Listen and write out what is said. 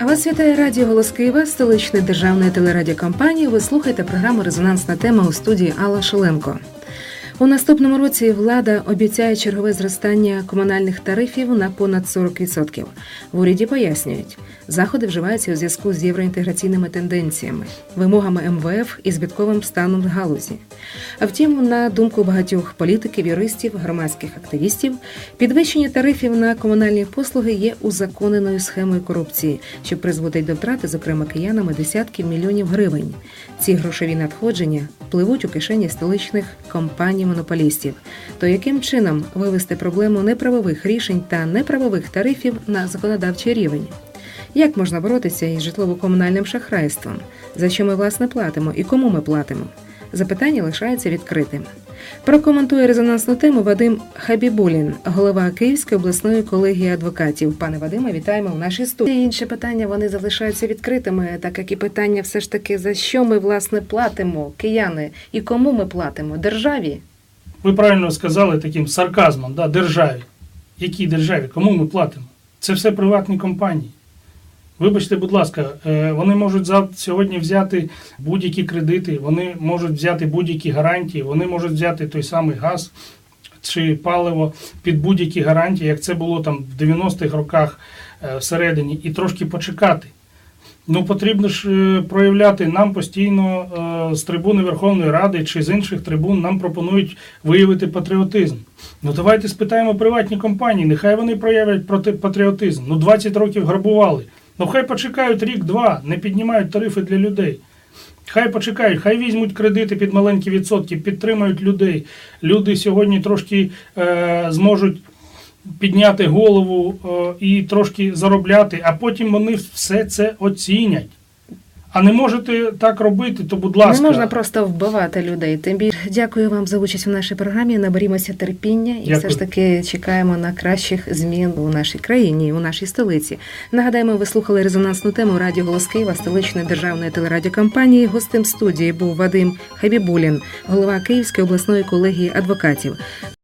Вас вітає Радіо Голос Києва, столичної державної телерадіокомпанії. Ви слухаєте програму Резонансна тема у студії Алла Шоленко. У наступному році влада обіцяє чергове зростання комунальних тарифів на понад 40%. В уряді пояснюють, заходи вживаються у зв'язку з євроінтеграційними тенденціями, вимогами МВФ і збитковим станом в галузі. А втім, на думку багатьох політиків, юристів, громадських активістів, підвищення тарифів на комунальні послуги є узаконеною схемою корупції, що призводить до втрати, зокрема киянами, десятків мільйонів гривень. Ці грошові надходження пливуть у кишені столичних компаній-монополістів. То яким чином вивести проблему неправових рішень та неправових тарифів на законодавчий рівень? Як можна боротися із житлово-комунальним шахрайством? За що ми власне платимо і кому ми платимо? Запитання лишається відкритим. Прокоментує резонансну тему Вадим Хабібулін, голова Київської обласної колегії адвокатів. Пане Вадиме, вітаємо в нашій студії. Інші питання вони залишаються відкритими, так як і питання все ж таки за що ми власне платимо, кияни, і кому ми платимо державі. Ви правильно сказали таким сарказмом, да, державі. Якій державі? Кому ми платимо? Це все приватні компанії. Вибачте, будь ласка, е, вони можуть сьогодні взяти будь-які кредити, вони можуть взяти будь-які гарантії, вони можуть взяти той самий газ чи паливо під будь-які гарантії, як це було там в 90-х роках е, всередині, і трошки почекати. Ну, потрібно ж е, проявляти нам постійно е, з трибуни Верховної Ради чи з інших трибун нам пропонують виявити патріотизм. Ну давайте спитаємо приватні компанії, нехай вони проявлять патріотизм. Ну 20 років грабували. Ну хай почекають рік-два, не піднімають тарифи для людей. Хай почекають, хай візьмуть кредити під маленькі відсотки, підтримають людей. Люди сьогодні трошки е, зможуть підняти голову е, і трошки заробляти, а потім вони все це оцінять. А не можете так робити, то будь ласка. Не можна просто вбивати людей. Тим більше дякую вам за участь у нашій програмі. Наберімося терпіння і Дякую. все ж таки чекаємо на кращих змін у нашій країні, у нашій столиці. Нагадаємо, ви слухали резонансну тему Радіо Голос Києва, столичної державної телерадіокомпанії. Гостем студії був Вадим Хабібулін, голова Київської обласної колегії адвокатів.